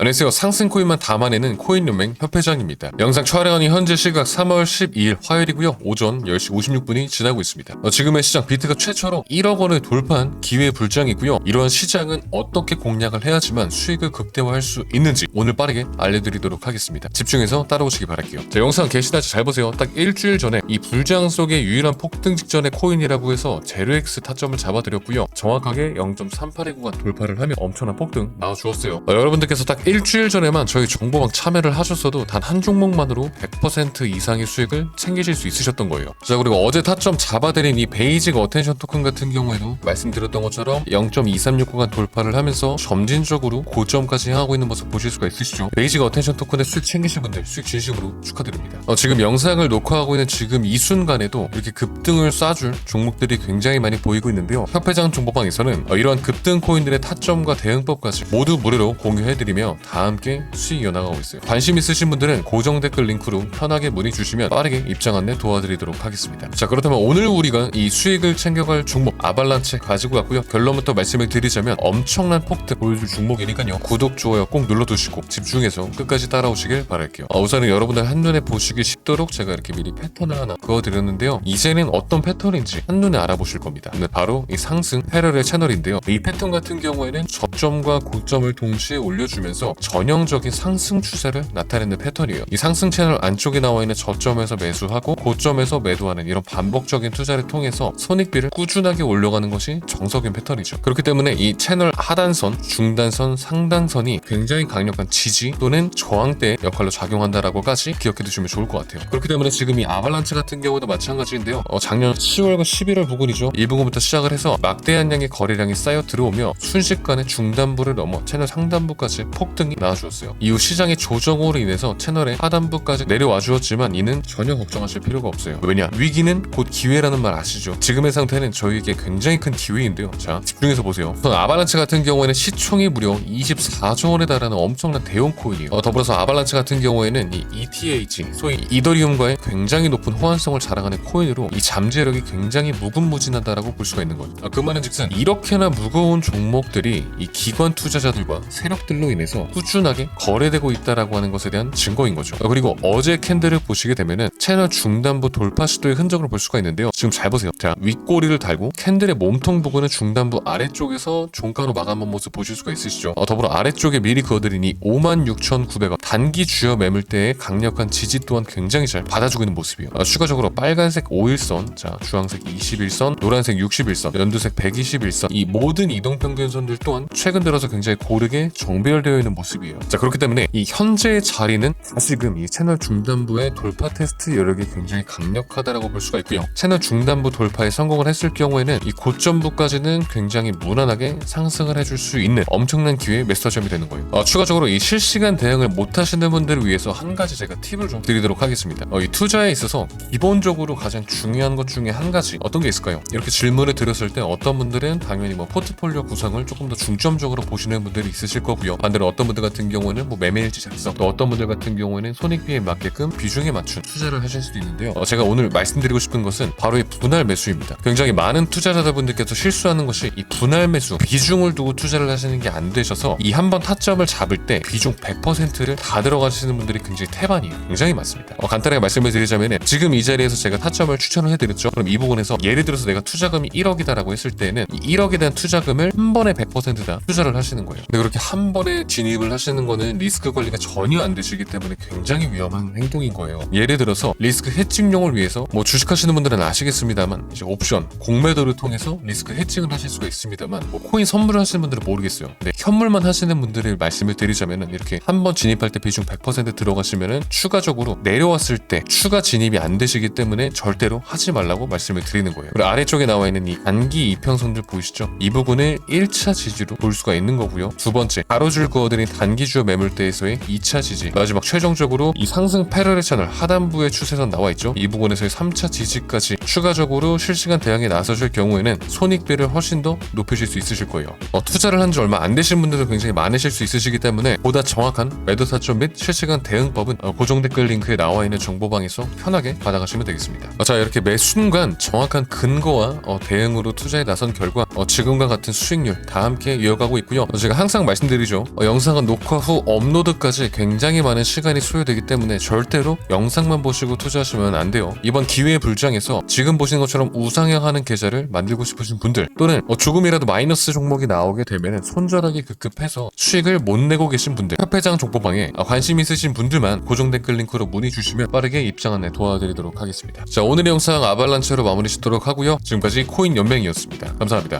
안녕하세요. 상승 코인만 담아내는 코인연맹 협회장입니다. 영상 촬영하는 현재 시각 3월 12일 화요일이고요. 오전 10시 56분이 지나고 있습니다. 어, 지금의 시장 비트가 최초로 1억 원을 돌파한 기회 불장이고요. 이러한 시장은 어떻게 공략을 해야지만 수익을 극대화할 수 있는지 오늘 빠르게 알려드리도록 하겠습니다. 집중해서 따라오시기 바랄게요. 자, 영상 게시다시 잘 보세요. 딱 일주일 전에 이 불장 속의 유일한 폭등 직전의 코인이라고 해서 제로엑스 타점을 잡아드렸고요. 정확하게 0.382 구간 돌파를 하며 엄청난 폭등 나와주었어요. 어, 여러분들께서 딱 일주일 전에만 저희 정보방 참여를 하셨어도 단 한 종목만으로 100% 이상의 수익을 챙기실 수 있으셨던 거예요. 자 그리고 어제 타점 잡아드린 이 베이직 어텐션 토큰 같은 경우에도 말씀드렸던 것처럼 0.236 구간 돌파를 하면서 점진적으로 고점까지 향하고 있는 모습 보실 수가 있으시죠. 베이직 어텐션 토큰의 수익 챙기신 분들 수익 진심으로 축하드립니다. 어, 지금 영상을 녹화하고 있는 지금 이 순간에도 이렇게 급등을 쏴줄 종목들이 굉장히 많이 보이고 있는데요. 협회장 정보방에서는 어, 이러한 급등 코인들의 타점과 대응법까지 모두 무료로 공유해드리며 다 함께 수익 이어나가고 있어요. 관심 있으신 분들은 고정 댓글 링크로 편하게 문의 주시면 빠르게 입장 안내 도와드리도록 하겠습니다. 자 그렇다면 오늘 우리가 이 수익을 챙겨갈 종목 아발란체 가지고 왔고요. 결론부터 말씀을 드리자면 엄청난 폭등 보여줄 종목이니까요. 구독 좋아요 꼭 눌러두시고 집중해서 끝까지 따라오시길 바랄게요. 어, 우선은 여러분들 한눈에 보시기 쉽도록 제가 이렇게 미리 패턴을 하나 그어드렸는데요. 이제는 어떤 패턴인지 한눈에 알아보실 겁니다. 네, 바로 이 상승 패러렐 채널인데요. 이 패턴 같은 경우에는 저점과 고점을 동시에 올려주면서 전형적인 상승 추세를 나타내는 패턴이에요. 이 상승 채널 안쪽에 나와 있는 저점에서 매수하고 고점에서 매도하는 이런 반복적인 투자를 통해서 손익비를 꾸준하게 올려가는 것이 정석인 패턴이죠. 그렇기 때문에 이 채널 하단선, 중단선, 상단선이 굉장히 강력한 지지 또는 저항대 역할로 작용한다라고까지 기억해 두시면 좋을 것 같아요. 그렇기 때문에 지금 이 아발란체 같은 경우도 마찬가지인데요. 어, 작년 10월과 11월 부근이죠. 이 부분부터 시작을 해서 막대한 양의 거래량이 쌓여 들어오며 순식간에 중단부를 넘어 채널 상단부까지 폭 등이 나와주었어요. 이후 시장의 조정으로 인해서 채널의 하단부까지 내려와 주었지만 이는 전혀 걱정하실 필요가 없어요. 왜냐? 위기는 곧 기회라는 말 아시죠? 지금의 상태는 저희에게 굉장히 큰 기회인데요. 자, 집중해서 보세요. 우선 아발란체 같은 경우에는 시총이 무려 24조 원에 달하는 엄청난 대형 코인이에요. 어, 더불어서 아발란체 같은 경우에는 이 ETH, 소위 이더리움과의 굉장히 높은 호환성을 자랑하는 코인으로 이 잠재력이 굉장히 무궁무진하다라고 볼 수가 있는 거예요. 어, 그 말은 즉슨 이렇게나 무거운 종목들이 이 기관 투자자들과 세력들로 인해서 꾸준하게 거래되고 있다라고 하는 것에 대한 증거인 거죠. 어, 그리고 어제 캔들을 보시게 되면은 채널 중단부 돌파 시도의 흔적을 볼 수가 있는데요. 지금 잘 보세요. 자, 윗꼬리를 달고 캔들의 몸통 부분은 중단부 아래쪽에서 종가로 마감한 모습 보실 수가 있으시죠. 어, 더불어 아래쪽에 미리 그어드린 이 56,900원 단기 주요 매물대의 강력한 지지 또한 굉장히 잘 받아주고 있는 모습이에요. 어, 추가적으로 빨간색 5일선, 자 주황색 21선, 노란색 61선, 연두색 121선 이 모든 이동평균선들 또한 최근 들어서 굉장히 고르게 정배열되어 있는 모습이에요. 자 그렇기 때문에 이 현재의 자리는 다시금 이 채널 중단부의 돌파 테스트 여력이 굉장히 강력하다라고 볼 수가 있고요. 채널 중단부 돌파에 성공을 했을 경우에는 이 고점부까지는 굉장히 무난하게 상승을 해줄 수 있는 엄청난 기회의 메시점이 되는 거예요. 어, 추가적으로 이 실시간 대응을 못 하시는 분들을 위해서 한 가지 제가 팁을 좀 드리도록 하겠습니다. 어, 이 투자에 있어서 기본적으로 가장 중요한 것 중에 한 가지 어떤 게 있을까요? 이렇게 질문을 드렸을 때 어떤 분들은 당연히 뭐 포트폴리오 구성을 조금 더 중점적으로 보시는 분들이 있으실 거고요. 반대로 어떤 분들 같은 경우는 뭐 매매일지 작성, 또 어떤 분들 같은 경우에는 손익비에 맞게끔 비중에 맞춘 투자를 하실 수도 있는데요. 어, 제가 오늘 말씀드리고 싶은 것은 바로 이 분할 매수입니다. 굉장히 많은 투자자분들께서 실수하는 것이 이 분할 매수 비중을 두고 투자를 하시는 게 안 되셔서 이 한 번 타점을 잡을 때 비중 100%를 다 들어가시는 분들이 굉장히 태반이에요. 굉장히 많습니다. 어, 간단하게 말씀을 드리자면 지금 이 자리에서 제가 타점을 추천을 해드렸죠. 그럼 이 부분에서 예를 들어서 내가 투자금이 1억이다라고 했을 때는 이 1억에 대한 투자금을 한 번에 100%다 투자를 하시는 거예요. 근데 그렇게 한 번에 진입 을 하시는 거는 리스크 관리가 전혀 안 되시기 때문에 굉장히 위험한 행동인 거예요. 예를 들어서 리스크 해칭용을 위해서 뭐 주식하시는 분들은 아시겠습니다만 이제 옵션 공매도를 통해서 리스크 해칭을 하실 수가 있습니다만 뭐 코인 선물을 하시는 분들은 모르겠어요. 근데 현물만 하시는 분들을 말씀을 드리자면은 이렇게 한 번 진입할 때 비중 100% 들어가시면은 추가적으로 내려왔을 때 추가 진입이 안 되시기 때문에 절대로 하지 말라고 말씀을 드리는 거예요. 그리고 아래쪽에 나와 있는 이 단기 이평선들 보이시죠? 이 부분을 1차 지지로 볼 수가 있는 거고요. 두 번째 가로줄 그어드린 단기 주요 매물대에서의 2차 지지 마지막 최종적으로 이 상승 패러렐 채널 하단부의 추세선 나와 있죠. 이 부분에서의 3차 지지까지 추가적으로 실시간 대응에 나서실 경우에는 손익비를 훨씬 더 높이실 수 있으실 거예요. 어, 투자를 한 지 얼마 안 되신 분들도 굉장히 많으실 수 있으시기 때문에 보다 정확한 매도 타점 및 실시간 대응법은 어, 고정 댓글 링크에 나와 있는 정보방에서 편하게 받아가시면 되겠습니다. 어, 자 이렇게 매 순간 정확한 근거와 어, 대응으로 투자에 나선 결과 어, 지금과 같은 수익률 다 함께 이어가고 있고요. 어, 제가 항상 말씀드리죠. 어, 영상 영상은 녹화 후 업로드까지 굉장히 많은 시간이 소요되기 때문에 절대로 영상만 보시고 투자하시면 안 돼요. 이번 기회의 불장에서 지금 보시는 것처럼 우상향하는 계좌를 만들고 싶으신 분들 또는 뭐 조금이라도 마이너스 종목이 나오게 되면 손절하기 급급해서 수익을 못 내고 계신 분들 협회장 족보방에 아, 관심 있으신 분들만 고정 댓글 링크로 문의 주시면 빠르게 입장 안내 도와드리도록 하겠습니다. 자 오늘의 영상 아발란체로 마무리 짓도록 하고요. 지금까지 코인 연맹이었습니다. 감사합니다.